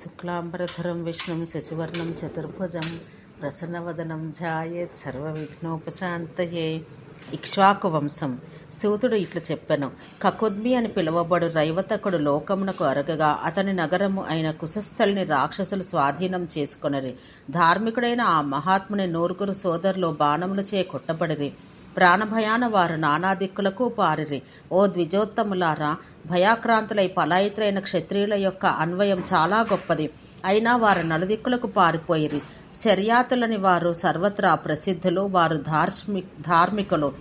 శుక్లాంబరధరం విష్ణుం శశివర్ణం చతుర్భుజం ప్రసన్నవదనం ఝాయేత్ సర్వవిఘ్నోపశాంతయే. ఇక్ష్వాకు వంశం. సూతుడు ఇట్లు చెప్పెను. కకుద్మి అని పిలువబడు రైవతకుడు లోకమునకు అరగగా అతని నగరము అయిన కుశస్థలిని రాక్షసులు స్వాధీనం చేసుకొనరి. ధార్మికుడైన ఆ మహాత్ముని నూరుగురు సోదరులు బాణములు చే కొట్టబడిరి. ప్రాణభయాన వారు నానా దిక్కులకు పారిరి. ఓ ద్విజోత్తములారా భయాక్రాంతులై పలాయితులైన క్షత్రియుల యొక్క అన్వయం చాలా గొప్పది. అయినా వారు నలుదిక్కులకు పారిపోయిరి. శర్యాతులని వారు సర్వత్రా ప్రసిద్ధులు వారు ధార్ష్మి ధార్మికులు.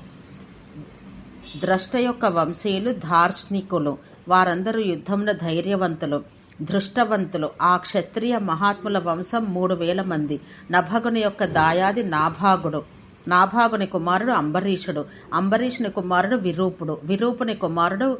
ద్రష్ట యొక్క వంశీయులు దార్శనికులు వారందరూ యుద్ధమున ధైర్యవంతులు దృష్టవంతులు. ఆ క్షత్రియ మహాత్ముల వంశం మూడు వేల మంది. నభగుని యొక్క దాయాది నాభాగుడు. నాభాగుని కుమారుడు అంబరీషుడు. అంబరీషుని కుమారుడు విరూపుడు. విరూపుని కుమారుడు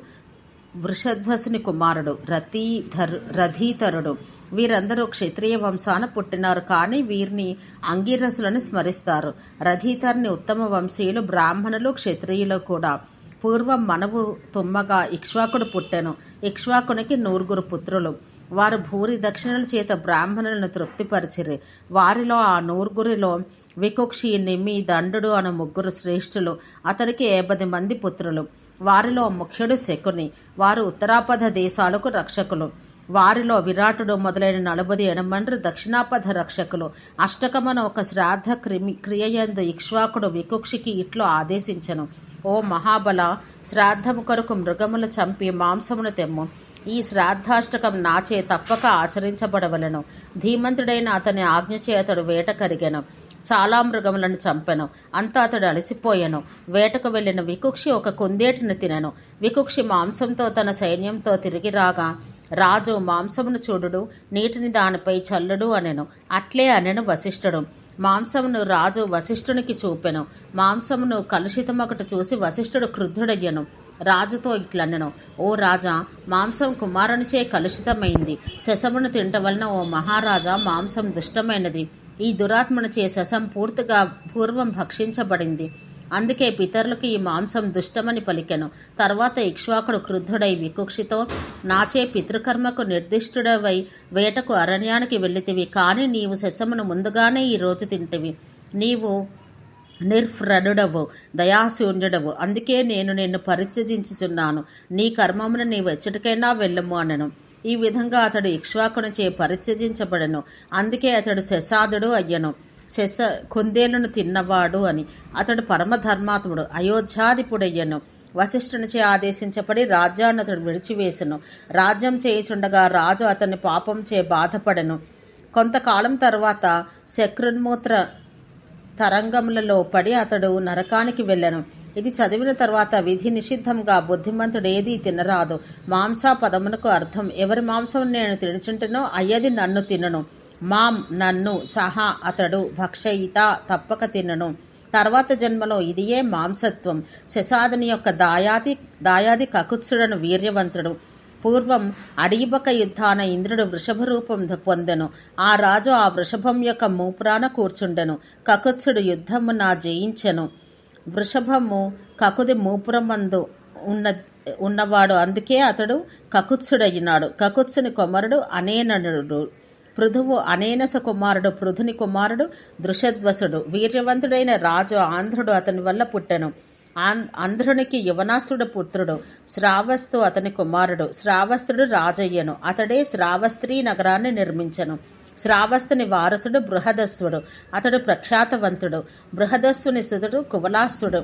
వృషధ్వసుని కుమారుడు. రతీధరు రథీతరుడు వీరందరూ క్షత్రియ వంశాన పుట్టినారు కానీ వీరిని అంగీరసులను స్మరిస్తారు. రథీతరుని ఉత్తమ వంశీయులు బ్రాహ్మణులు క్షత్రియులు కూడా. పూర్వం మనవు తుమ్మగా ఇక్ష్వాకుడు పుట్టెను. ఇక్ష్వాకునికి నూరుగురు పుత్రులు. వారు భూరి దక్షిణల చేత బ్రాహ్మణులను తృప్తిపరిచిరి. వారిలో ఆ నూరుగురిలో వికుక్షి నిమి దండుడు అను ముగ్గురు శ్రేష్ఠులు అతనికి ఏపది మంది పుత్రులు. వారిలో ముఖ్యుడు శకుని వారు ఉత్తరాపథ దేశాలకు రక్షకులు. వారిలో విరాటుడు మొదలైన నలభై ఎనమండ్రు దక్షిణాపథ రక్షకులు. అష్టకమన ఒక శ్రాద్ధ క్రిమి క్రియయందు ఇక్ష్వాకుడు వికుక్షికి ఇట్లు ఆదేశించను. ఓ మహాబల శ్రాద్ధము కొరకు మృగములు చంపి మాంసమును తెమ్ము. ఈ శ్రాద్ధాష్టకం నాచే తప్పక ఆచరించబడవలను. ధీమంతుడైన అతని ఆజ్ఞచే అతడు వేట కరిగెను. చాలా మృగములను చంపెను. అంతా అతడు అలసిపోయాను. వేటకు వెళ్ళిన వికుక్షి ఒక కుందేటిని తినెను. వికుక్షి మాంసంతో తన సైన్యంతో తిరిగి రాగా రాజు మాంసమును చూడుడు నీటిని దానిపై చల్లుడు అనెను. అట్లే అనెను వశిష్ఠుడు. మాంసమును రాజు వశిష్ఠునికి చూపెను. మాంసమును కలుషితమొకటి చూసి వశిష్ఠుడు క్రుద్ధుడయ్యను. రాజుతో ఇట్లనెను ఓ రాజా మాంసం కుమారునిచే కలుషితమైంది. శశమును తింట వలన ఓ మహారాజా మాంసం దుష్టమైనది. ఈ దురాత్మనచే శశం పూర్తిగా పూర్వం భక్షించబడింది. అందుకే పితరులకు ఈ మాంసం దుష్టమని పలికెను. తర్వాత ఇక్ష్వాకుడు క్రుద్ధుడై వికుక్షితో నాచే పితృకర్మకు నిర్దిష్టుడవై వేటకు అరణ్యానికి వెళ్ళితివి కానీ నీవు శశమును ముందుగానే ఈ రోజు తింటివి. నీవు నిర్ఫ్రడుడవు దయాశూన్యుడవు. అందుకే నేను నిన్ను పరిత్యజించుచున్నాను. నీ కర్మమును నీవు ఎచ్చటికైనా వెళ్ళము అనను. ఈ విధంగా అతడు ఇక్ష్వాకునిచే పరిత్యజించబడను. అందుకే అతడు శశాదుడు అయ్యను. శశ కుందేలును తిన్నవాడు అని. అతడు పరమధర్మాత్ముడు అయోధ్యాధిపుడయ్యను. వశిష్ఠునిచే ఆదేశించబడి రాజ్యాన్ని అతడు విడిచివేసెను. రాజ్యం చేయుచుండగా రాజు అతని పాపంచే బాధపడెను. కొంతకాలం తర్వాత శక్రున్మూత్ర తరంగములలో పడి అతడు నరకానికి వెళ్ళెను. ఇది చదివిన తర్వాత విధి నిషిద్ధంగా బుద్ధిమంతుడు ఏదీ తినరాదు. మాంసా పదమునకు అర్థం ఎవరి మాంసం నేను తినుచుంటేనో అయ్యది నన్ను తినను. మాం నన్ను సహా అతడు భక్షయిత తప్పక తినను. తర్వాత జన్మలో ఇదియే మాంసత్వం. శశాదని యొక్క దాయాది దాయాది కకుత్సుడను వీర్యవంతుడు. పూర్వం అడిగిబక యుద్ధాన ఇంద్రుడు వృషభ రూపం పొందెను. ఆ రాజు ఆ వృషభం యొక్క మూపురాన కూర్చుండెను. కకుత్సుడు యుద్ధమున జయించెను. వృషభము కకుది మూపురమందు ఉన్న ఉన్నవాడు. అందుకే అతడు కకుత్సుడయ్యినాడు కకుత్సుని కుమారుడు అనేననుడు. పృథువు అనేనస కుమారుడు. పృథుని కుమారుడు దృషధ్వసుడు. వీర్యవంతుడైన రాజు ఆంధ్రుడు అతని వల్ల పుట్టెను. ఆంధ్రునికి యువనాసుడు పుత్రుడు. శ్రావస్తు అతని కుమారుడు. శ్రావస్తుడు రాజయ్యను. అతడే శ్రావస్త్రీ నగరాన్ని నిర్మించెను. శ్రావస్తుని వారసుడు బృహదస్సుడు అతడు ప్రఖ్యాతవంతుడు బృహదస్సుని సుతుడు కువలాసుడు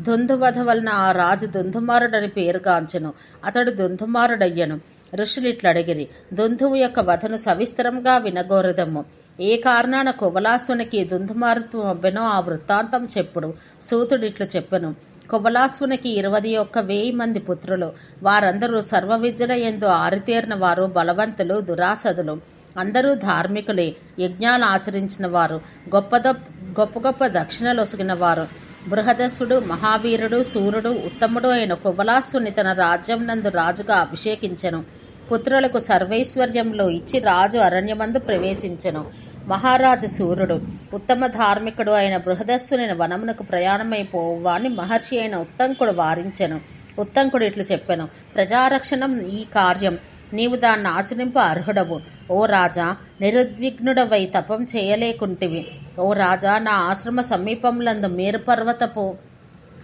దుందువధ వలన ఆ రాజు దుందుమారుడని పేరుగాంచెను అతడు దుందుమారుడయ్యను. ఋషులిట్లడిగిరి దుందువు యొక్క వధను సవిస్తరంగా వినగోరదము. ఏ కారణాన కువలాసునికి దుందుమారుత్వం అవ్వెనో ఆ వృత్తాంతం చెప్పుడు సూతుడిట్లు చెప్పెను. కుబలాసునికి ఇరవై ఒక్క వెయ్యి మంది పుత్రులు వారందరూ సర్వ విద్యల ఎందు ఆరితేరిన వారు బలవంతులు దురాసదులు. అందరూ ధార్మికులే యజ్ఞాలు ఆచరించిన వారు గొప్ప గొప్ప గొప్ప దక్షిణలు ఒసిగిన వారు. బృహదస్సుడు మహావీరుడు సూర్యుడు ఉత్తముడు అయిన కువలాసుని తన రాజ్యం నందు రాజుగా అభిషేకించెను. పుత్రులకు సర్వైశ్వర్యంలో ఇచ్చి రాజు అరణ్యమందు ప్రవేశించెను. మహారాజు సూర్యుడు ఉత్తమ ధార్మికుడు అయిన బృహదస్సుని వనమునకు ప్రయాణమైపోవాని మహర్షి అయిన ఉత్తంకుడు వారించెను. ఉత్తంకుడు ఇట్లు చెప్పెను ప్రజారక్షణం ఈ కార్యం. నీవు దాన్ని ఆచరింప అర్హుడవు. ఓ రాజా నిరుద్విగ్నుడవై తపం చేయలేకుంటివి. ఓ రాజా నా ఆశ్రమ సమీపంలందు మేరుపర్వతపు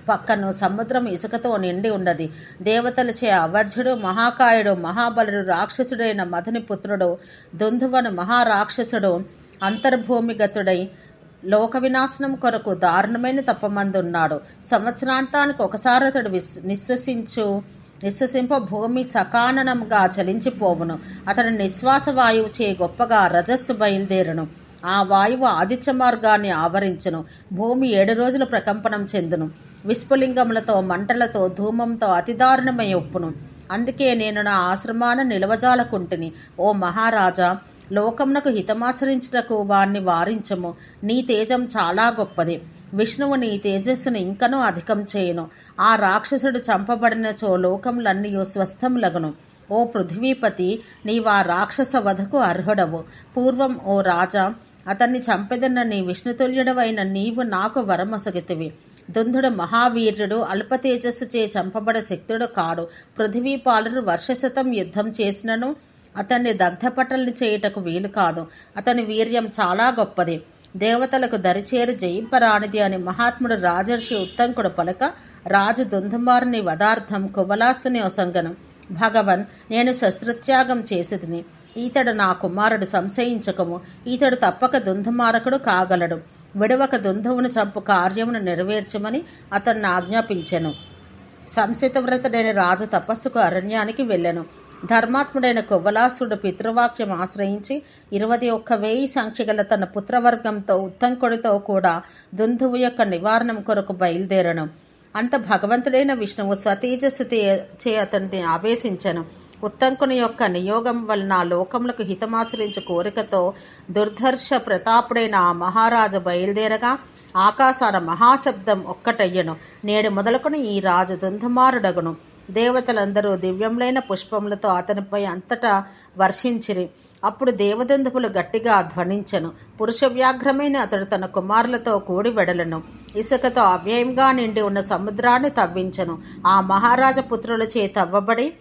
పక్కను సముద్రం ఇసుకతో నిండి ఉన్నది దేవతలచే అవధ్యుడు మహాకాయుడు మహాబలుడు రాక్షసుడైన మధుని పుత్రుడు దుందువను మహారాక్షసుడు అంతర్భూమిగతుడై లోక వినాశనం కొరకు దారుణమైన తప్పమందున్నాడు సంవత్సరాంతానికి ఒకసారి అతడు విశ్ నిశ్వసించు నిశ్వసింప భూమి సకాననంగా చలించిపోవును. అతడు నిశ్వాస వాయువు చే గొప్పగా రజస్సు బయలుదేరును. ఆ వాయువు ఆదిత్య మార్గాన్ని ఆవరించును. భూమి ఏడు రోజుల ప్రకంపనం చెందును. విస్ఫులింగములతో మంటలతో ధూమంతో అతి దారుణమై ఒప్పును. అందుకే నేను నా ఆశ్రమాన నిలవజాలకుంటుని. ఓ మహారాజా లోకమునకు హితమాచరించుటకు వాణ్ణి వారించము. నీ తేజం చాలా గొప్పది. విష్ణువుని తేజస్సును ఇంకనూ అధికం చేయను. ఆ రాక్షసుడు చంపబడినచో లోకములన్నీ స్వస్థములగును. ఓ పృథ్వీపతి నీవా రాక్షస వధకు అర్హుడవు. పూర్వం ఓ రాజా అతన్ని చంపెదన్న నీ విష్ణుతుల్యుడవైన నీవు నాకు వరమొసగితివి. దుందుడు మహావీర్యుడు అల్ప తేజస్సు చే చంపబడ శక్తుడు కాడు. పృథివీపాలుడు వర్షశతం యుద్ధం చేసినను అతన్ని దగ్ధపటల్ని చేయుటకు వీలు కాదు. అతని వీర్యం చాలా గొప్పది. దేవతలకు దరిచేరి జయింపరానిది అని మహాత్ముడు రాజర్షి ఉత్తంకుడు పలక రాజు దుందుమారుని వదార్థం కువలాసుని ఒసంగను భగవన్ నేను శస్త్రత్యాగం చేసిదిని. ఈతడు నా కుమారుడు సంశయించకము. ఈతడు తప్పక దుందుమారకుడు కాగలడు. విడవక దుందువును చంపు కార్యమును నెరవేర్చమని అతన్ని ఆజ్ఞాపించెను. సంసితవ్రతుడైన రాజు తపస్సుకు అరణ్యానికి వెళ్ళెను. ధర్మాత్ముడైన కొవ్వలాసుడు పితృవాక్యం ఆశ్రయించి ఇరవై ఒక్క వెయ్యి సంఖ్యగల తన పుత్రవర్గంతో ఉత్తంకుడితో కూడా దుందువు యొక్క నివారణం కొరకు బయలుదేరను. అంత భగవంతుడైన విష్ణువు స్వతేజస్సు చే అతన్ని ఆవేశించను. ఉత్తంకుని యొక్క నియోగం వలన లోకములకు హితమాచరించు కోరికతో దుర్ధర్ష ప్రతాపుడైన ఆ మహారాజు బయలుదేరగా ఆకాశాన మహాశబ్దం ఒక్కటయ్యను. నేడు మొదలుకొని ఈ రాజు దుంధమారుడగును దేవతలందరూ దివ్యములైన పుష్పములతో అతనిపై అంతటా వర్షించిరి. అప్పుడు దేవదందుపులు గట్టిగా ధ్వనించెను. పురుష వ్యాఘ్రమైన అతడు తన కుమారులతో కూడి వెడలను. ఇసుకతో అవ్యయంగా నిండి ఉన్న సముద్రాన్ని తవ్వించను. ఆ మహారాజ పుత్రులచే తవ్వబడి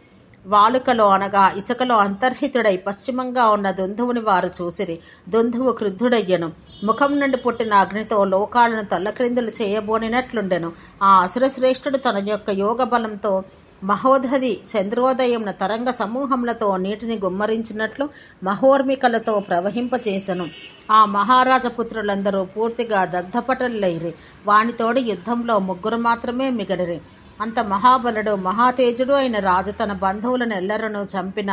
వాలుకలో అనగా ఇసుకలో అంతర్హితుడై పశ్చిమంగా ఉన్న దుంధువుని వారు చూసిరి. దుంధువు క్రుద్ధుడయ్యను. ముఖం నుండి పుట్టిన అగ్నితో లోకాలను తల్లక్రిందులు చేయబోనినట్లుండెను. ఆ అసురశ్రేష్ఠుడు తన యొక్క యోగ బలంతో మహోదధి చంద్రోదయంన తరంగ సమూహములతో నీటిని గుమ్మరించినట్లు మహోర్మికలతో ప్రవహింపచేసెను. ఆ మహారాజపుత్రులందరూ పూర్తిగా దగ్ధపటలైరి. వానితోడి యుద్ధంలో ముగ్గురు మాత్రమే మిగలిరి. అంత మహాబలుడు మహాతేజుడు అయిన రాజు తన బంధువులను ఎల్లరను చంపిన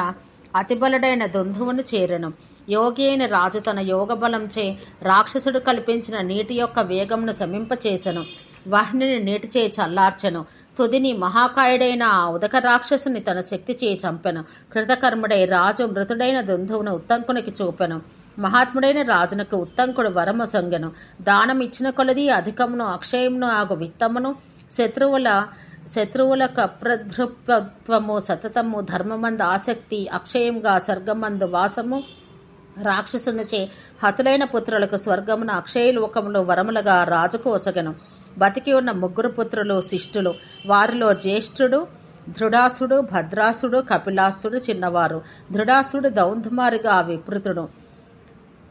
అతిబలుడైన దుంధువును చేరెను. యోగి అయిన రాజు తన యోగ బలంచే రాక్షసుడు కల్పించిన నీటి యొక్క వేగమును శమింపచేసెను. వాహిని నీటిచే చల్లార్చెను. తుదిని మహాకాయుడైన ఆ ఉదక రాక్షసుని తన శక్తి చేయి చంపెను. కృతకర్ముడై రాజు మృతుడైన దుంధువును ఉత్తంకునికి చూపెను. మహాత్ముడైన రాజునకు ఉత్తంకుడు వరము సొంగెను. దానం ఇచ్చిన కొలది అధికమును అక్షయమును ఆగు విత్తమును. శత్రువుల శత్రువుల కప్రధృత్వము సతతము ధర్మమందు ఆసక్తి అక్షయంగా స్వర్గమందు వాసము. రాక్షసునిచే హతులైన పుత్రులకు స్వర్గమున అక్షయలోకములు వరములుగా రాజుకు ఒసగను. బతికి ఉన్న ముగ్గురు పుత్రులు శిష్టులు. వారిలో జ్యేష్ఠుడు ధృడాసుడు భద్రాసుడు కపిలాసుడు చిన్నవారు. ధృడాసుడు దౌంధుమారిగా విపృతుడు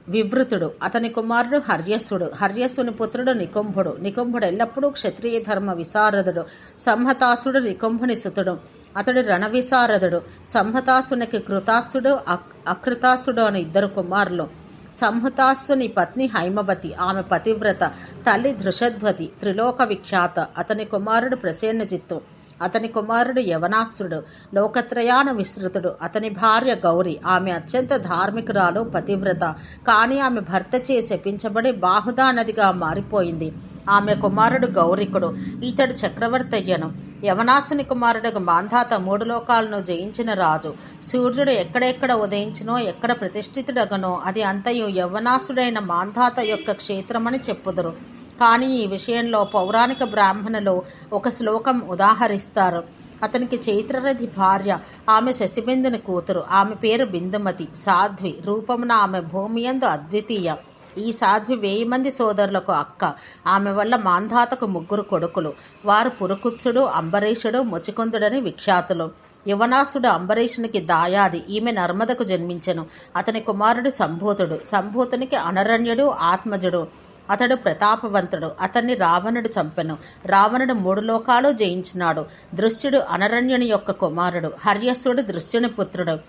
వివృతుడు. అతని కుమారుడు హర్యస్సుడు హర్యస్సుని పుత్రుడు నికుంభుడు. నికుంభుడు ఎల్లప్పుడూ క్షత్రియ ధర్మ విశారదుడు. సంహతాసుడు నికుంభుని సుతుడు. అతడు రణవిశారదుడు. సంహతాసునికి కృతాసుడు అకృతాసుడు అని ఇద్దరు కుమారులు. సంహతాసుని పత్ని హైమవతి. ఆమె పతివ్రత. తల్లి ధృషధ్వతి త్రిలోక విఖ్యాత. అతని కుమారుడు ప్రసేన్నజిత్తు అతని కుమారుడు యవనాస్త్రుడు లోకత్రయాన విస్తృతుడు అతని భార్య గౌరి. ఆమె అత్యంత ధార్మికురాలు పతివ్రత. కానీ ఆమె భర్త చే శపించబడి బాహుదా నదిగా మారిపోయింది. ఆమె కుమారుడు గౌరికుడు. ఇతడు చక్రవర్తి అయ్యను యవనాసుని కుమారుడు మాంధాత మూడు లోకాలను జయించిన రాజు. సూర్యుడు ఎక్కడెక్కడ ఉదయించినో ఎక్కడ ప్రతిష్ఠితుడగనో అది అంతయు యవనాసుడైన మాంధాత యొక్క క్షేత్రమని చెప్పుదురు. కానీ ఈ విషయంలో పౌరాణిక బ్రాహ్మణులు ఒక శ్లోకం ఉదాహరిస్తారు. అతనికి చైత్రరథి భార్య ఆమె శశిబిందుని కూతురు. ఆమె పేరు బిందుమతి. సాధ్వి. రూపమున ఆమె భూమియందు అద్వితీయ. ఈ సాధ్వి వెయ్యి మంది సోదరులకు అక్క. ఆమె వల్ల మాంధాతకు ముగ్గురు కొడుకులు. వారు పురుకుత్సుడు అంబరీషుడు ముచికుందుడని విఖ్యాతులు. యువనాసుడు అంబరీషునికి దాయాది. ఈమె నర్మదకు జన్మించెను. అతని కుమారుడు సంభూతుడు. సంభూతునికి అనరణ్యుడు ఆత్మజుడు. అతడు ప్రతాపవంతుడు. అతన్ని రావణుడు చంపెను. రావణుడు మూడు లోకాలు జయించినాడు. దృశ్యుడు అనరణ్యుని యొక్క కుమారుడు. హర్యస్సుడు దృశ్యుని పుత్రుడు.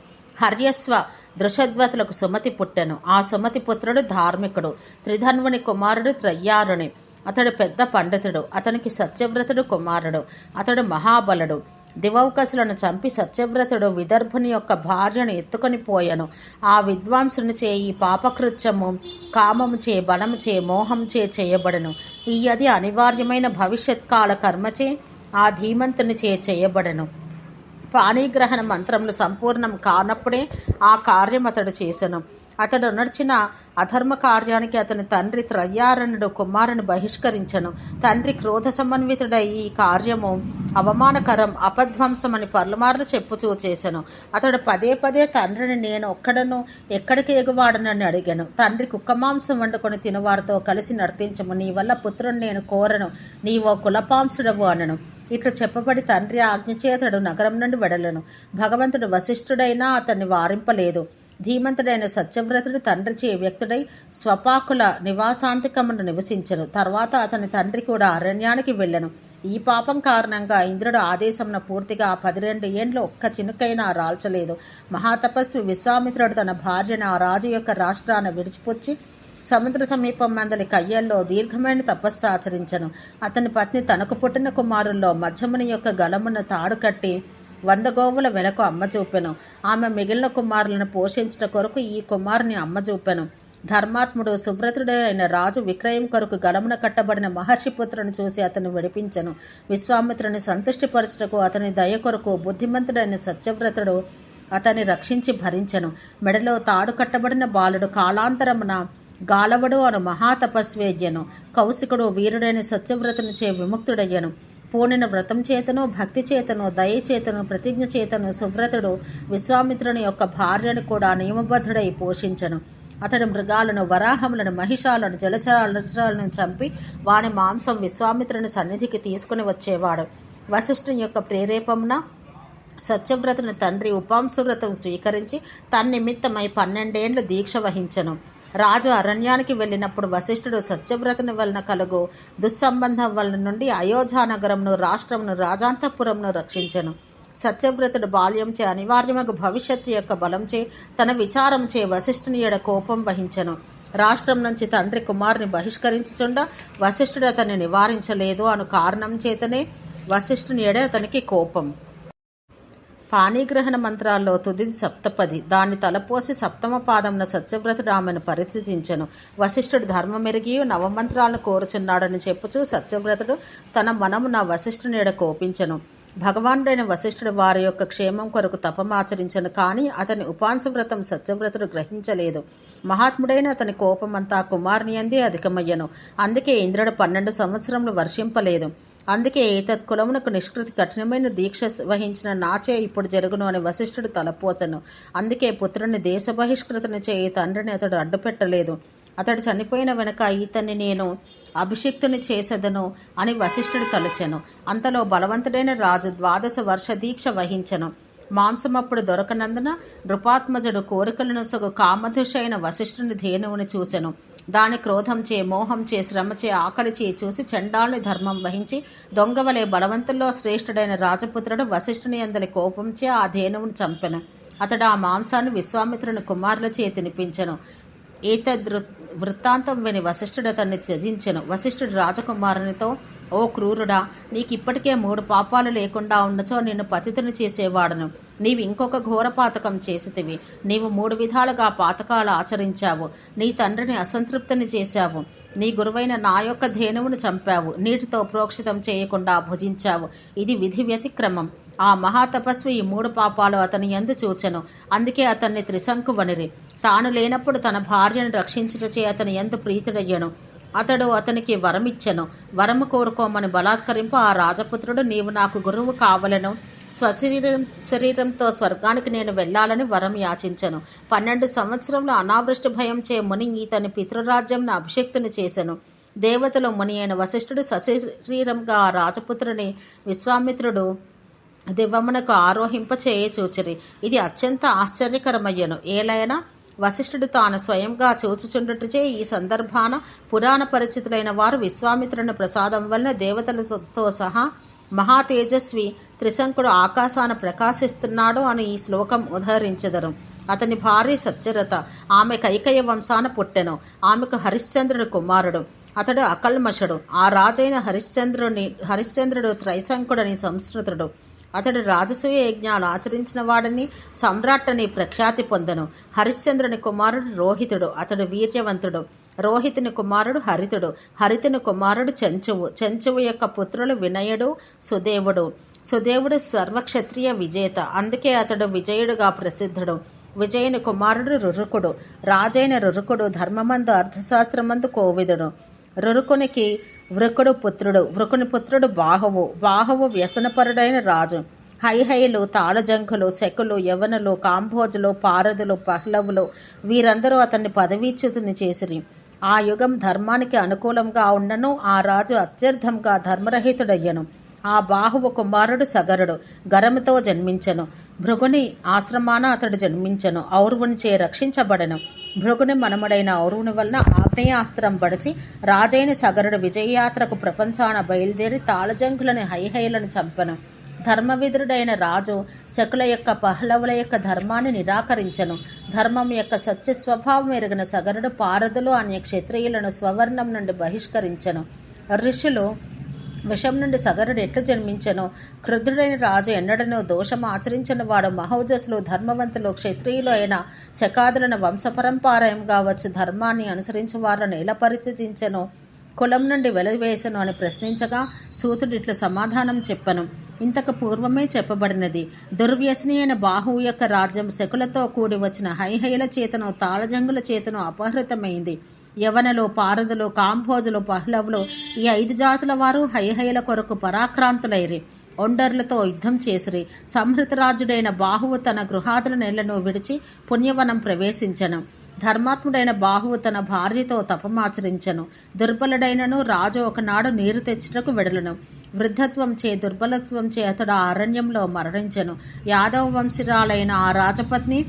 హర్యస్వ దృషద్వతులకు సుమతి పుట్టెను. ఆ సుమతి పుత్రుడు ధార్మికుడు. త్రిధన్వుని కుమారుడు త్రయ్యారుని. అతడు పెద్ద పండితుడు. అతనికి సత్యవ్రతుడు కుమారుడు. అతడు మహాబలుడు. దివౌకసులను చంపి సత్యవ్రతుడు విదర్భుని యొక్క భార్యను ఎత్తుకొని పోయెను. ఆ విద్వాంసుని చే ఈ పాపకృత్యము కామము చే బలము చే మోహం చే చేయబడను. ఈ అది అనివార్యమైన భవిష్యత్ కాల కర్మచే ఆ ధీమంతుని చే చేయబడను. పాణిగ్రహణ మంత్రములు సంపూర్ణం కానప్పుడే ఆ కార్యం అతడు చేసెను. అతడు నడిచిన అధర్మ కార్యానికి అతని తండ్రి త్రయ్యారణుడు కుమారుని బహిష్కరించను. తండ్రి క్రోధ సమన్వితుడై ఈ కార్యము అవమానకరం అపధ్వంసమని పర్లమార్లు చెప్పుచూ చేశాను అతడు పదే పదే తండ్రిని నేను ఒక్కడను ఎక్కడికి ఎగువాడనని అడిగాను. తండ్రి కుక్క మాంసం వండుకొని తినవారితో కలిసి నర్తించము. నీ వల్ల పుత్రుని నేను కోరను. నీవో కులపాంసుడవు అనను. ఇట్లా చెప్పబడి తండ్రి ఆజ్ఞచేతడు నగరం నుండి వెడలను. భగవంతుడు వశిష్ఠుడైనా అతన్ని వారింపలేదు. ధీమంతుడైన సత్యవ్రతుడు తండ్రి చే వ్యక్తుడై స్వపాకుల నివాసాంతికమును నివసించను. తర్వాత అతని తండ్రి కూడా అరణ్యానికి వెళ్ళను. ఈ పాపం కారణంగా ఇంద్రుడు ఆదేశంను పూర్తిగా పదిరెండు ఏండ్లు ఒక్క చినుకైనా రాల్చలేదు. మహాతపస్వి విశ్వామిత్రుడు తన భార్యను ఆ రాజు యొక్క రాష్ట్రాన్ని విడిచిపుచ్చి సముద్ర సమీపం మందలి కయ్యల్లో దీర్ఘమైన తపస్సు ఆచరించను. అతని పత్ని తనకు పుట్టిన కుమారుల్లో మధ్యముని యొక్క గలమున తాడు కట్టి వంద గోవుల వెలకు అమ్మ చూపెను. ఆమె మిగిలిన కుమారులను పోషించట కొరకు ఈ కుమారుని అమ్మ చూపెను. ధర్మాత్ముడు సుబ్రతుడు అయిన రాజు విక్రయం కొరకు గలమున కట్టబడిన మహర్షి పుత్రుని చూసి అతను విడిపించను. విశ్వామిత్రుని సంతుష్టిపరచుటకు అతని దయ కొరకు బుద్ధిమంతుడైన సత్యవ్రతుడు అతన్ని రక్షించి భరించను. మెడలో తాడు కట్టబడిన బాలుడు కాలాంతరమున గాలవడు అను మహాతపస్వేద్యను. కౌశికుడు వీరుడైన సత్యవ్రతుని చే విముక్తుడయ్యను. పూనిన వ్రతం చేతను భక్తి చేతను దయ చేతను ప్రతిజ్ఞ చేతను సుబ్రతుడు విశ్వామిత్రుని యొక్క భార్యను కూడా నియమబద్ధుడై పోషించను. అతడు మృగాలను వరాహములను మహిషాలను జలచరాలను చంపి వాని మాంసం విశ్వామిత్రుని సన్నిధికి తీసుకుని వచ్చేవాడు. వశిష్ఠుని యొక్క ప్రేరేపమున సత్యవ్రతుని తండ్రి ఉపాంశవ్రతం స్వీకరించి తన్నిమిత్తమై పన్నెండేండ్లు దీక్ష వహించను. రాజు అరణ్యానికి వెళ్ళినప్పుడు వశిష్ఠుడు సత్యవ్రతని వలన కలుగు దుస్సంబంధం వలన నుండి అయోధ్యా నగరంను రాష్ట్రంను రాజాంతపురంను రక్షించను. సత్యవ్రతుడు బాల్యంచే అనివార్యమగు భవిష్యత్తు యొక్క బలంచే తన విచారంచే వశిష్ఠుని ఎడ కోపం వహించను. రాష్ట్రం నుంచి తండ్రి కుమారుని బహిష్కరించుచుండ వశిష్ఠుడు అతన్ని నివారించలేదు అను కారణం చేతనే వశిష్ఠుని ఎడ అతనికి కోపం. పాణిగ్రహణ మంత్రాల్లో తుది సప్తపది. దాన్ని తలపోసి సప్తమ పాదంన సత్యవ్రతుడు ఆమెను పరిత్యజించెను. వశిష్ఠుడు ధర్మమెరిగి నవమంత్రాలను కోరుచున్నాడని చెప్పుచూ సత్యవ్రతుడు తన మనమున వశిష్ఠుని ఎడ కోపించెను. భగవానుడైన వశిష్ఠుడు వారి యొక్క క్షేమం కొరకు తపమాచరించను కానీ అతని ఉపాంశ వ్రతం సత్యవ్రతుడు గ్రహించలేదు. మహాత్ముడైన అతని కోపమంతా కుమారుని అందే అధికమయ్యను. అందుకే ఇంద్రుడు పన్నెండు సంవత్సరములు వర్షింపలేదు. అందుకే తత్కులమునకు నిష్కృతి కఠినమైన దీక్ష వహించిన నాచే ఇప్పుడు జరుగును అని వశిష్ఠుడు తలపోసను. అందుకే పుత్రుని దేశ బహిష్కృతని చేయి తండ్రిని అతడు అడ్డుపెట్టలేదు. అతడు చనిపోయిన వెనుక ఈతన్ని నేను అభిషిక్తుని చేసెదను అని వశిష్ఠుడు తలచెను. అంతలో బలవంతుడైన రాజు ద్వాదశ వర్ష దీక్ష వహించెను. మాంసమప్పుడు దొరకనందున నృపాత్మజుడు కోరికలను సగు కామధుషైన వశిష్ఠుని ధేనువుని చూసెను. దాని క్రోధం చే మోహం చే శ్రమచే ఆకలిచే చూసి చండాలని ధర్మం వహించి దొంగవలే బలవంతుల్లో శ్రేష్ఠుడైన రాజపుత్రుడు వశిష్ఠుని అందలి కోపంచే ఆ ధేనువును చంపెను. అతడు ఆ మాంసాన్ని విశ్వామిత్రుని కుమారుల చే తినిపించెను. ఏతద్ వృత్తాంతం విని వశిష్ఠుడు అతన్ని త్యజించెను. వశిష్ఠుడు రాజకుమారునితో ఓ క్రూరుడా నీకు ఇప్పటికే మూడు పాపాలు లేకుండా ఉండచో నిన్ను పతితుని చేసేవాడను. నీవు ఇంకొక ఘోర పాతకం చేసితివి. నీవు మూడు విధాలుగా పాతకాలు ఆచరించావు. నీ తండ్రిని అసంతృప్తిని చేశావు. నీ గురువైన నా యొక్క ధేనువును చంపావు. నీటితో ప్రోక్షితం చేయకుండా భుజించావు. ఇది విధి వ్యతిక్రమం. ఆ మహాతపస్వి ఈ మూడు పాపాలు అతని ఎందు చూచెను. అందుకే అతన్ని త్రిశంకువనిరి. తాను లేనప్పుడు తన భార్యను రక్షించుటచే అతని ఎందు ప్రీతుడయ్యను. అతడు అతనికి వరమిచ్చెను. వరము కోరుకోమని బలాత్కరింపు ఆ రాజపుత్రుడు నీవు నాకు గురువు కావలను. స్వశరీరం శరీరంతో స్వర్గానికి నేను వెళ్ళాలని వరం యాచించను. పన్నెండు సంవత్సరంలో అనావృష్టి భయం చే ముని ఇతని పితృరాజ్యం అభిషక్తుని చేసెను. దేవతలు ముని అయిన వశిష్ఠుడు సశరీరంగా ఆ రాజపుత్రుని విశ్వామిత్రుడు దివ్వమునకు ఆరోహింప చేయచూచిరి ఇది అత్యంత ఆశ్చర్యకరమయ్యను. ఏలైనా వశిష్ఠుడు తాను స్వయంగా చూచుచుండుటచే ఈ సందర్భాన పురాణ పరిచితులైన వారు విశ్వామిత్రుని ప్రసాదం వలన దేవతలతో సహా మహా తేజస్వి త్రిశంకుడు ఆకాశాన ప్రకాశిస్తున్నాడు అని ఈ శ్లోకం ఉదహరించెదరు. అతని భార్య సత్యరథ ఆమె కైకయ వంశాన పుట్టెను. ఆమెకు హరిశ్చంద్రుడు కుమారుడు. అతడు అకల్మషుడు. ఆ రాజైన హరిశ్చంద్రుని హరిశ్చంద్రుడు త్రైశంకుడని సంస్కృతుడు. అతడు రాజసూయ యజ్ఞాలు ఆచరించిన వాడని సమ్రాట్టని ప్రఖ్యాతి పొందను. హరిశ్చంద్రుని కుమారుడు రోహితుడు అతడు వీర్యవంతుడు. రోహితుని కుమారుడు హరితుడు. హరితుని కుమారుడు చెంచువు. చెంచువు యొక్క పుత్రులు వినయుడు సుదేవుడు. సుదేవుడు సర్వక్షత్రియ విజేత. అందుకే అతడు విజయుడుగా ప్రసిద్ధుడు. విజయుని కుమారుడు రురుకుడు. రాజైన రురుకుడు ధర్మమందు అర్థశాస్త్రమందు కోవిదుడు. రురుకునికి వృకుడు పుత్రుడు వృకుని పుత్రుడు బాహువు బాహువు వ్యసనపరుడైన రాజు. హైహైలు తాళజంఖులు శకులు యవనులు కాంభోజులు పారదులు పహ్లవులు వీరందరూ అతన్ని పదవీచ్యుతుని చేసిరి. ఆ యుగం ధర్మానికి అనుకూలంగా ఉండను ఆ రాజు అత్యర్థంగా ధర్మరహితుడయ్యను. ఆ బాహువు కుమారుడు సగరుడు గరముతో జన్మించెను. భృగుని ఆశ్రమాన అతడు జన్మించను ఔర్వునిచే రక్షించబడను. భృగుని మనముడైన అరువుని వలన ఆగ్నేయాస్త్రం బడిచి రాజైన సగరుడు విజయయాత్రకు ప్రపంచాన బయలుదేరి తాళజంకులని హైహైలను చంపెను. ధర్మవిధుడైన రాజు శకుల యొక్క పహ్లవుల యొక్క ధర్మాన్ని నిరాకరించను. ధర్మం యొక్క సత్య స్వభావం ఎరిగిన సగరుడు పారదులు అనే క్షత్రియులను స్వవర్ణం నుండి బహిష్కరించెను. ఋషులు విషం నుండి సగరుడు ఎట్లు జన్మించను క్రుద్ధుడైన రాజు ఎన్నడనో దోషం ఆచరించిన వాడు మహోజసులు ధర్మవంతులు క్షత్రియులు అయిన శకాదులను వంశపరంపారాయంగా వచ్చి ధర్మాన్ని అనుసరించి వారిని ఎలా పరిత్యజించెనో కులం నుండి వెలవేసను అని ప్రశ్నించగా సూతుడు ఇట్లా సమాధానం చెప్పను. ఇంతకు పూర్వమే చెప్పబడినది దుర్వ్యసని అయిన బాహు యొక్క రాజ్యం శకులతో కూడి వచ్చిన హైహైల చేతను తాళజంగుల చేతను అపహృతమైంది. యవనలు పారదులు కాంభోజులు పహ్లవులు ఈ ఐదు జాతుల వారు హైహైల కొరకు పరాక్రాంతులైరి. ఒండర్లతో యుద్ధం చేసిరి. సంహృతరాజుడైన బాహువు తన గృహాదుల నెలను విడిచి పుణ్యవనం ప్రవేశించను. ధర్మాత్ముడైన బాహువు తన భార్యతో తపమాచరించను. దుర్బలుడైనను రాజు ఒకనాడు నీరు తెచ్చుటకు వెడలను. వృద్ధత్వం చే దుర్బలత్వం చే అతడు అరణ్యంలో మరణించను. యాదవ వంశీరాలైన ఆ రాజపత్ని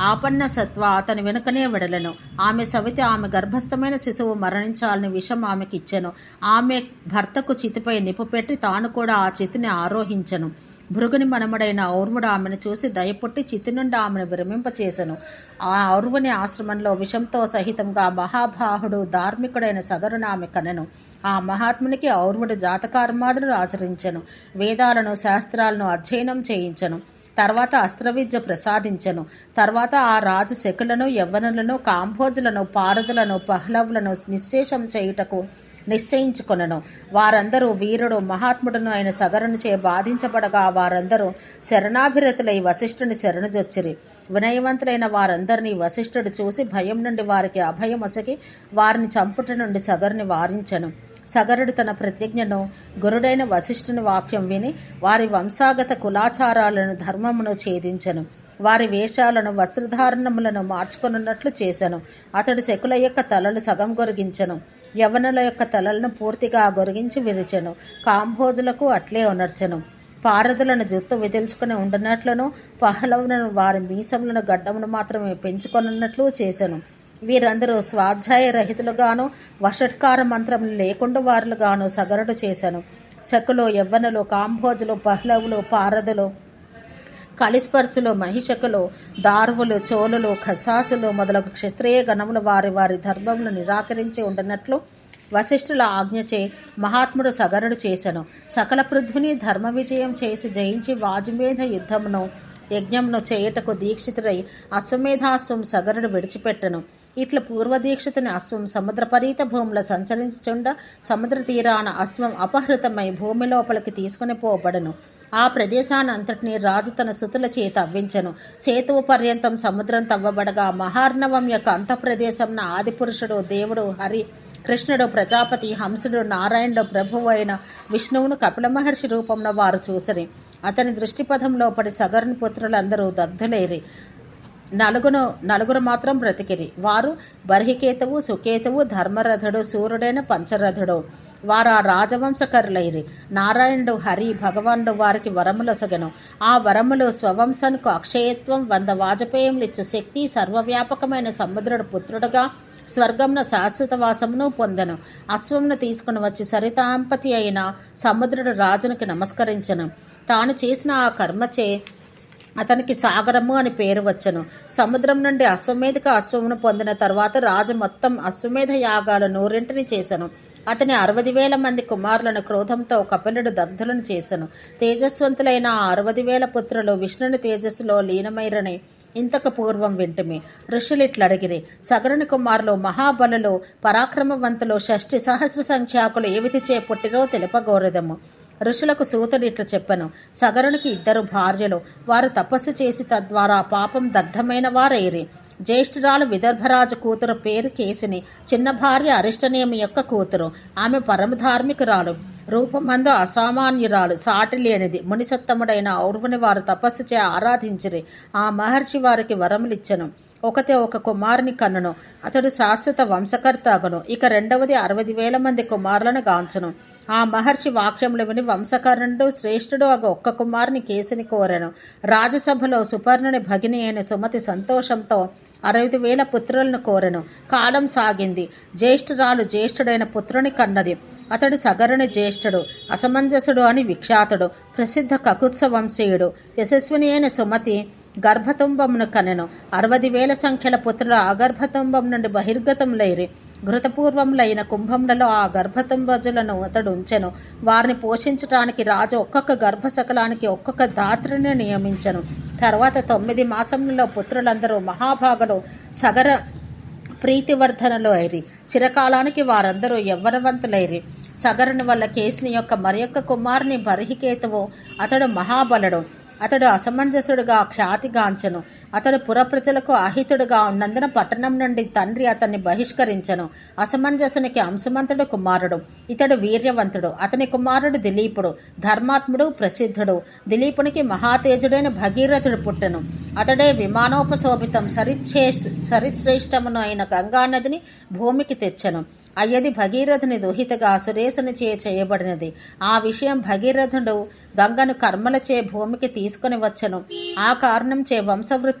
ఆపన్న సత్వ అతని వెనుకనే వెడలను. ఆమె సవితి ఆమె గర్భస్థమైన శిశువు మరణించాలని విషం ఆమెకి ఇచ్చెను ఆమె భర్తకు చితిపై నిప్పుపెట్టి తాను కూడా ఆ చితిని ఆరోహించను. భృగుని మనముడైన ఔర్ముడు ఆమెను చూసి దయపుట్టి చితి నుండి ఆమెను విరమింపచేసెను. ఆ ఔర్వుని ఆశ్రమంలో విషంతో సహితంగా మహాబాహుడు ధార్మికుడైన సగరుని ఆమె కనెను. ఆ మహాత్మునికి ఔర్వుడు జాతకార్మాదులు ఆచరించెను. వేదాలను శాస్త్రాలను అధ్యయనం చేయించను. తర్వాత అస్త్రవిద్య ప్రసాదించెను. తర్వాత ఆ రాజు శకులను యవ్వనులను కాంభోజులను పారదులను పహ్లవులను నిశ్శేషం చేయుటకు నిశ్చయించుకొనను. వారందరూ వీరుడు మహాత్ముడును అయిన సగరునిచే బాధించబడగా వారందరూ శరణాభిరతులై వశిష్ఠుని శరణుజొచ్చిరి. వినయవంతులైన వారందరినీ వశిష్ఠుడు చూసి భయం నుండి వారికి అభయమొసగి వారిని చంపుట నుండి సగరుని వారించను. సగరుడు తన ప్రతిజ్ఞను గురుడైన వశిష్ఠుని వాక్యం విని వారి వంశాగత కులాచారాలను ధర్మమును ఛేదించెను. వారి వేషాలను వస్త్రధారణములను మార్చుకొనున్నట్లు చేశాను అతడు శకుల యొక్క తలలు సగం గొరిగించను. యవనుల యొక్క తలలను పూర్తిగా గొరిగించి విరిచెను. కాంభోజులకు అట్లే ఉనర్చెను. పారదులను జుత్తు విదిల్చుకుని ఉండనట్లను పహలవులను వారి మీసములను గడ్డమును మాత్రమే పెంచుకొనున్నట్లు చేశాను వీరందరూ స్వాధ్యాయ రహితులుగాను వషట్కార మంత్రం లేకుండా వారులుగాను సగరుడు చేశాను శకులు యవ్వనులు కాంభోజులు పహ్లవులు పారదులు కలిస్పర్సులో మహిషకులు దార్వులు చోళులు ఖసాసులు మొదలగు క్షత్రియ గణములు వారి వారి ధర్మములు నిరాకరించి ఉండనట్లు వశిష్ఠుల ఆజ్ఞచే మహాత్ముడు సగరుడు చేశను సకల పృథ్విని ధర్మ విజయం చేసి జయించి వాజుమేధ యుద్ధమును యజ్ఞమును చేయుటకు దీక్షితుడై అశ్వమేధాశ్వం సగరుడు విడిచిపెట్టను. ఇట్ల పూర్వదీక్షితుని అశ్వం సముద్రపరీత భూముల సంచరించుచుండ సముద్ర తీరాన అశ్వం అపహృతమై భూమి లోపలికి తీసుకుని పోబడను. ఆ ప్రదేశానంతటినీ రాజు తన సుతుల చేత అవ్వించను. సేతువు పర్యంతం సముద్రం తవ్వబడగా మహార్ణవం యొక్క అంతఃప్రదేశంన ఆదిపురుషుడు దేవుడు హరి కృష్ణుడు ప్రజాపతి హంసుడు నారాయణుడు ప్రభువు అయిన విష్ణువును కపిల మహర్షి రూపంలో వారు చూసిరి. అతని దృష్టిపథంలో పడి సగరుని పుత్రులందరూ దగ్ధులేరి. నలుగును నలుగురు మాత్రం బ్రతికిరి. వారు బర్హికేతువు సుకేతువు ధర్మరథుడు సూర్యుడైన పంచరథుడు. వారు ఆ రాజవంశకరులైరి. నారాయణుడు హరి భగవానుడు వారికి వరములొసగను ఆ వరములు స్వవంశనుకు అక్షయత్వం వంద వాజపేయములిచ్చు శక్తి సర్వవ్యాపకమైన సముద్రుడు పుత్రుడుగా స్వర్గంన శాశ్వత వాసమును పొందను. అశ్వమును తీసుకుని వచ్చి సరితాంపతి అయిన సముద్రుడు రాజునికి నమస్కరించను. తాను చేసిన ఆ కర్మచే అతనికి సాగరము అని పేరు వచ్చను. సముద్రం నుండి అశ్వమేధక అశ్వమును పొందిన తర్వాత రాజు మొత్తం అశ్వమేధ యాగాలు నూరింటిని చేశాను అతని అరవది వేల మంది కుమారులను క్రోధంతో కపిలుడు దగ్ధులను చేశాను తేజస్వంతులైన ఆ అరవది వేల పుత్రులు విష్ణుని తేజస్సులో లీనమైరని ఇంతకు పూర్వం వింటిమి. ఋషులు ఇట్లడిగిరి సగరుని కుమారులు మహాబలులు పరాక్రమవంతులు షష్ఠి సహస్ర సంఖ్యాకులు ఏవితి చేపుట్టిరో తెలుపగోరదము. ఋషులకు సూతుడు ఇట్లు చెప్పను. సగరునికి ఇద్దరు భార్యలు. వారు తపస్సు చేసి తద్వారా పాపం దగ్ధమైన వారైరి. జ్యేష్ఠురాలు విదర్భరాజు కూతురు పేరు కేసిని. చిన్న భార్య అరిష్టనేమి యొక్క కూతురు. ఆమె పరమధార్మికురాలు. రూపమందు అసామాన్యురాలు. సాటి లేనిది మునిసత్తముడైన ఔర్వుని వారు తపస్సు చే ఆరాధించిరి. ఆ మహర్షి వారికి వరములిచ్చను. ఒకతే ఒక కుమారుని కన్నును అతడు శాశ్వత వంశకర్త అగును ఇక రెండవది అరవై వేల మంది కుమారులను గాంచును. ఆ మహర్షి వాక్యములు విని వంశకర్ణుడు శ్రేష్ఠుడు అగ ఒక్క కుమారుని కేసుని కోరెను. రాజసభలో సుపర్ణుని భగిని అయిన సుమతి సంతోషంతో అరవై వేల పుత్రులను కోరెను. కాలం సాగింది. జ్యేష్ఠురాలు జ్యేష్ఠుడైన పుత్రుని కన్నది. అతడు సగరుని జ్యేష్ఠుడు అసమంజసుడు అని విఖ్యాతుడు. ప్రసిద్ధ కకుత్స వంశీయుడు యశస్విని అయిన సుమతి గర్భతుంబమును కనెను. అరవది వేల సంఖ్యల పుత్రుల అగర్భతుంబం నుండి బహిర్గతములైరి ఘృతపూర్వములైన కుంభములలో ఆ గర్భతుంబజులను అతడు ఉంచెను. వారిని పోషించటానికి రాజు ఒక్కొక్క గర్భశకలానికి ఒక్కొక్క దాత్రిని నియమించెను. తర్వాత తొమ్మిది మాసములలో పుత్రులందరూ మహాభాగులు సగర ప్రీతివర్ధనలో అయిరి చిరకాలానికి వారందరూ యవ్వనవంతులైరి. సగరుని వల్ల కేసుని యొక్క మరియొక్క కుమారుని బర్హికేతువు అతడు మహాబలుడు. అతడు అసమంజసుడుగా క్షాతిగాంచను. అతడు పురప్రజలకు అహితుడుగా ఉన్నందున పట్టణం నుండి తండ్రి అతన్ని బహిష్కరించను. అసమంజసునికి అంశమంతుడు కుమారుడు. ఇతడు వీర్యవంతుడు. అతని కుమారుడు దిలీపుడు. ధర్మాత్ముడు ప్రసిద్ధుడు. దిలీపునికి మహాతేజుడైన భగీరథుడు పుట్టెను. అతడే విమానోపశోభితం సరిశ్రే సరిశ్రేష్టమును అయిన గంగానదిని భూమికి తెచ్చెను. అయ్యది భగీరథుని దుహితగా సురేశుని చే చేయబడినది. ఆ విషయం భగీరథుడు గంగను కర్మలచే భూమికి తీసుకుని వచ్చెను. ఆ కారణం చే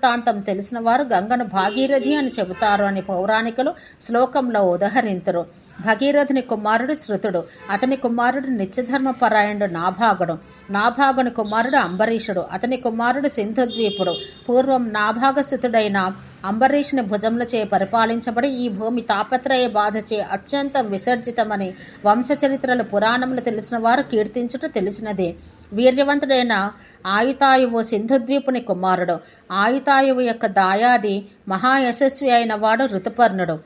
వృత్తాంతం తెలిసిన వారు గంగను భాగీరథి అని చెబుతారు అని పౌరాణికులు శ్లోకంలో ఉదహరింతురు. భగీరథుని కుమారుడు శృతుడు అతని కుమారుడు నిత్యధర్మపరాయణుడు నాభాగుడు నాభాగుని కుమారుడు అంబరీషుడు అతని కుమారుడు సింధుద్వీపుడు. పూర్వం నాభాగసుతుడైన అంబరీషుని భుజములచే పరిపాలించబడి ఈ భూమి తాపత్రయ బాధచే అత్యంత విసర్జితమని వంశచరిత్రలు పురాణములు తెలిసిన వారు కీర్తించుట తెలిసినదే. వీర్యవంతుడైన ఆయుతాయువు సింధుద్వీపుని కుమారుడు. ఆయుతాయువు యొక్క దాయాది మహాయశస్వి అయిన వాడు ఋతుపర్ణుడు.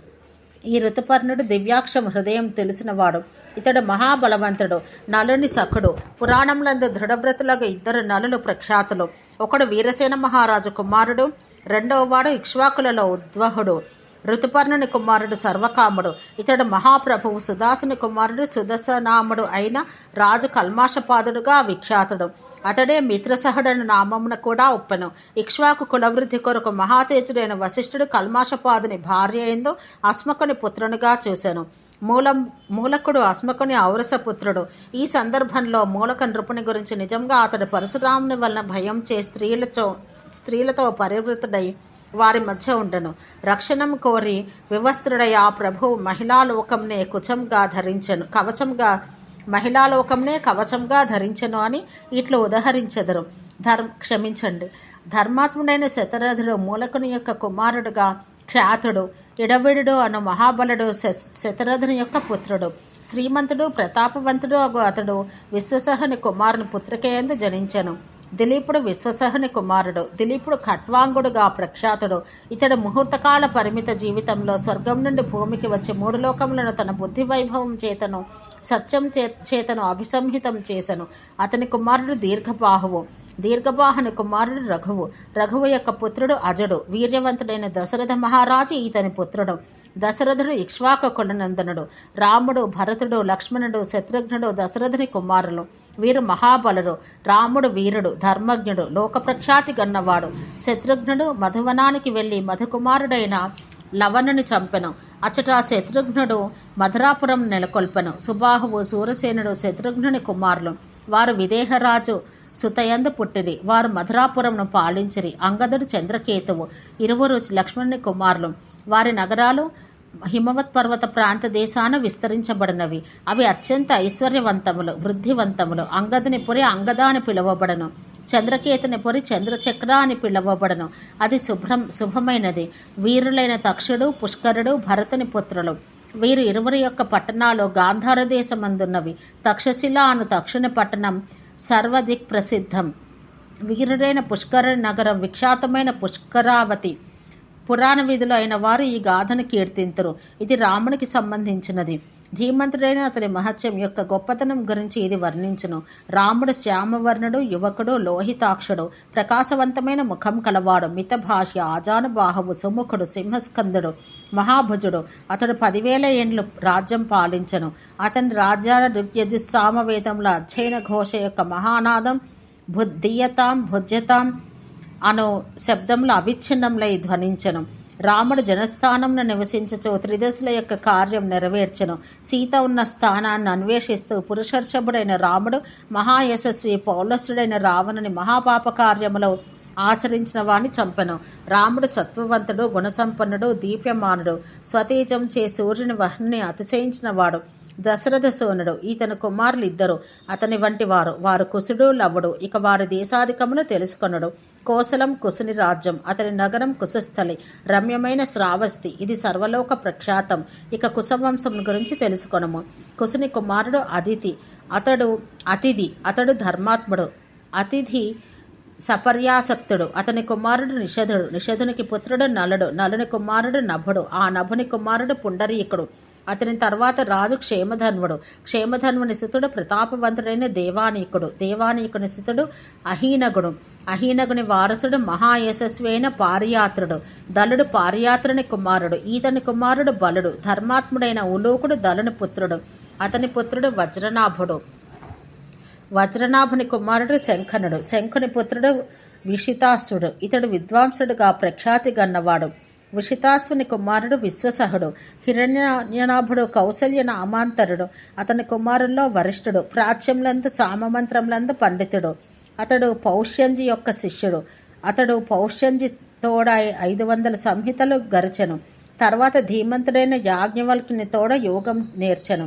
ఈ ఋతుపర్ణుడు దివ్యాక్షం హృదయం తెలిసినవాడు. ఇతడు మహాబలవంతుడు నలుని సఖుడు. పురాణంలందు దృఢవ్రతులకు ఇద్దరు నలులు ప్రఖ్యాతులు. ఒకడు వీరసేన మహారాజు కుమారుడు రెండవవాడు ఇక్ష్వాకులలో ఉద్వహుడు. ఋతుపర్ణుని కుమారుడు సర్వకాముడు. ఇతడు మహాప్రభువు సుదాసుని కుమారుడు సుదశనాముడు అయిన రాజు కల్మాషపాదుడుగా విఖ్యాతుడు. అతడే మిత్రసహుడని నామమున కూడా ఒప్పెను. ఇక్ష్వాకు కులవృద్ధి కొరకు మహాతేజుడైన వశిష్ఠుడు కల్మాషపాదుని భార్య ఎందు అస్మకుని పుత్రునిగా చూశాను మూలం మూలకుడు అస్మకుని ఔరస పుత్రుడు. ఈ సందర్భంలో మూలక నృపుని గురించి నిజంగా అతడు పరశురాముని వలన భయం చే స్త్రీలతో స్త్రీలతో పరివృతుడై వారి మధ్య ఉండను. రక్షణం కోరి వివస్త్రుడై ఆ ప్రభువు మహిళాలోకంనే కుచంగా ధరించను. కవచంగా మహిళాలోకంనే కవచంగా ధరించెను అని ఇట్లు ఉదహరించెదరు. ధర్మ క్షమించండి. ధర్మాత్ముడైన శతరథుడు మూలకుని యొక్క కుమారుడుగా ఖ్యాతుడు ఇడవిడుడు అను మహాబలుడు శ- శతరథుని యొక్క పుత్రుడు శ్రీమంతుడు ప్రతాపవంతుడు అగు అతడు విశ్వసహుని కుమారుని పుత్రికయందు జనించెను. దిలీపుడు విశ్వసహుని కుమారుడు. దిలీపుడు ఖట్వాంగుడుగా ప్రఖ్యాతుడు. ఇతడు ముహూర్తకాల పరిమిత జీవితంలో స్వర్గం నుండి భూమికి వచ్చి మూడు లోకములను తన బుద్ధి వైభవం చేతను సత్యం చే చేతను అభిసంహితం చేసెను. అతని కుమారుడు దీర్ఘబాహువు. దీర్ఘబాహుని కుమారుడు రఘువు. రఘువు యొక్క పుత్రుడు అజడు. వీర్యవంతుడైన దశరథ మహారాజు ఇతని పుత్రుడు. దశరథుడు ఇక్ష్వాకొండనందనుడు రాముడు భరతుడు లక్ష్మణుడు శత్రుఘ్నుడు దశరథుని కుమారులు. వీరు మహాబలుడు రాముడు వీరుడు ధర్మజ్ఞుడు లోకప్రఖ్యాతి గన్నవాడు. శత్రుఘ్నుడు మధువనానికి వెళ్ళి మధుకుమారుడైన లవణుని చంపెను. అచట శత్రుఘ్నుడు మధురాపురం నెలకొల్పెను. సుబాహువు సూరసేనుడు శత్రుఘ్నుని కుమారులు. వారు విదేహరాజు సుతయందు పుట్టిరి. వారు మధురాపురంను పాలించిరి. అంగదుడు చంద్రకేతువు. ఇరువురు లక్ష్మణుని కుమారులు. వారి నగరాలు హిమవత్ పర్వత ప్రాంత దేశాన విస్తరించబడినవి. అవి అత్యంత ఐశ్వర్యవంతములు వృద్ధివంతములు. అంగదుని పొరి అంగద అని పిలువబడను. చంద్రకేతుని పొరి చంద్రచక్ర అని పిలువబడను. అది శుభ్రం శుభమైనది. వీరులైన తక్షుడు పుష్కరుడు భరతుని పుత్రులు. వీరు ఇరువురి యొక్క పట్టణాలు గాంధార దేశమందున్నవి తక్షశిల అను తక్షుని పట్టణం సర్వదిక్ ప్రసిద్ధం వీరుడైన పుష్కర నగరం విఖ్యాతమైన పుష్కరావతి. పురాణ విధులు అయిన వారు ఈ గాథను కీర్తింతురు. ఇది రామునికి సంబంధించినది. ధీమంతుడైన అతని మహత్యం యొక్క గొప్పతనం గురించి ఇది వర్ణించును. రాముడు శ్యామవర్ణుడు యువకుడు లోహితాక్షుడు ప్రకాశవంతమైన ముఖం కలవాడు మితభాష్య ఆజానుబాహువు సుముఖుడు సింహస్కందుడు మహాభుజుడు. అతడు పదివేల ఏండ్లు రాజ్యం పాలించను. అతని రాజ్యాల ఋగ్యజుస్సామవేదముల అధ్యయన ఘోష యొక్క మహానాదం బుద్ధియతాం భుజ్యతాం అను శబ్దంలో అవిచ్ఛిన్నంలై ధ్వనించను. రాముడు జనస్థానంను నివసించుచు త్రిదశుల యొక్క కార్యం నెరవేర్చను. సీత ఉన్న స్థానాన్ని అన్వేషిస్తూ పురుషర్షభుడైన రాముడు మహాయశస్వి పౌలసుడైన రావణుని మహాపాప కార్యములో ఆచరించిన వాణ్ణి చంపెను. రాముడు సత్వవంతుడు గుణసంపన్నుడు దీప్యమానుడు స్వతేజం చే సూర్యుని వహ్ని అతిశయించిన వాడు. దశరథ సోనుడు ఈతని కుమారులు ఇద్దరు అతని వంటి వారు. వారు కుసుడు లవుడు ఇక వారి దేశాధికమును తెలుసుకొనుడు. కోసలం కుసుని రాజ్యం అతని నగరం కుశస్థలి రమ్యమైన శ్రావస్తి. ఇది సర్వలోక ప్రఖ్యాతం. ఇక కుశవంశం గురించి తెలుసుకొనము. కుసుని కుమారుడు అతిథి అతడు అతిథి అతడు ధర్మాత్ముడు. అతిథి సపర్యాసక్తుడు. అతని కుమారుడు నిషధుడు. నిషధునికి పుత్రుడు నలుడు. నలుని కుమారుడు నభుడు. ఆ నభుని కుమారుడు పుండరీకుడు. అతని తర్వాత రాజు క్షేమధన్వుడు క్షేమధన్వుని సుతుడు ప్రతాపవంతుడైన దేవానీకుడు. దేవానీకుని సుతుడు అహీనగుడు. అహీనగుని వారసుడు మహాయశస్వి అయిన పారియాత్రుడు. దళుడు పారియాత్రుని కుమారుడు. ఈతని కుమారుడు బలుడు. ధర్మాత్ముడైన ఉలూకుడు దళుని పుత్రుడు. అతని పుత్రుడు వజ్రనాభుడు. వజ్రనాభుని కుమారుడు శంఖనుడు. శంఖుని పుత్రుడు విషితాసుడు. ఇతడు విద్వాంసుడుగా ప్రఖ్యాతి గన్నవాడు. విషితాసుని కుమారుడు విశ్వసహుడు హిరణ్యనాభుడు కౌశల్య నామాంతరుడు అతని కుమారుల్లో వరిష్ఠుడు ప్రాచ్యంలందు సామమంత్రంలందు పండితుడు అతడు పౌష్యంజి యొక్క శిష్యుడు అతడు పౌష్యంజి తోడ ఐదు వందల సంహితలు గరిచెను తర్వాత ధీమంతుడైన యాజ్ఞవల్కుని తోడ యోగం నేర్చెను.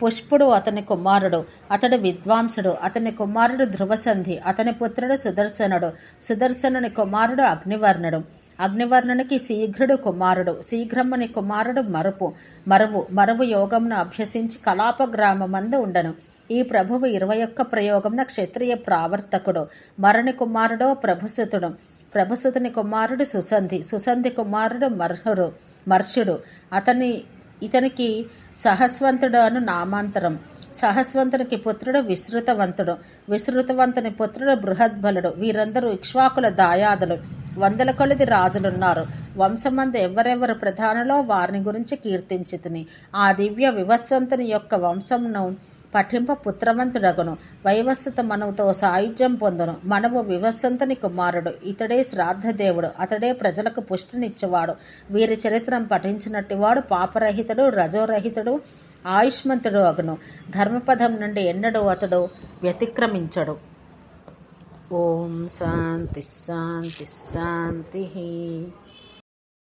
పుష్పుడు అతని కుమారుడు అతడు విద్వాంసుడు అతని కుమారుడు ధ్రువసంధి అతని పుత్రుడు సుదర్శనుడు సుదర్శనుని కుమారుడు అగ్నివర్ణుడు. అగ్నివర్ణునికి శీఘ్రుడు కుమారుడు. శీఘ్రముని కుమారుడు మరుపు. మరువు మరువు యోగమును అభ్యసించి కలాప గ్రామమందు ఉండను. ఈ ప్రభువు ఇరవై ఒక్క ప్రయోగమున క్షత్రియ ప్రావర్తకుడు. మరుని కుమారుడో ప్రభుసుతుడు. ప్రభుసుతుని కుమారుడు సుసంధి. సుసంధి కుమారుడు మర్హుడు మర్షుడు అతని ఇతనికి సహస్వంతుడు అను నామాంతరం. సహస్వంతునికి పుత్రుడు విస్తృతవంతుడు విస్తృతవంతుని పుత్రుడు బృహద్బలుడు. వీరందరూ ఇక్ష్వాకుల దాయాదులు. వందల కొలది రాజులున్నారు. వంశమందు ఎవరెవరు ప్రధానలో వారిని గురించి కీర్తించితిని. ఆ దివ్య వివస్వంతుని యొక్క వంశంను పఠింప పుత్రవంతుడగును. వైవస్వత మనవుతో సాయుధ్యం పొందును. మనవు వివస్వంతుని కుమారుడు. ఇతడే శ్రాద్ధదేవుడు. అతడే ప్రజలకు పుష్టినిచ్చేవాడు. వీరి చరిత్రం పఠించినట్టువాడు పాపరహితుడు రజోరహితుడు ఆయుష్మంతుడు అగును. ధర్మపదం నుండి ఎన్నడూ అతడు వ్యతిక్రమించడు. ఓం శాంతి శాంతి శాంతి.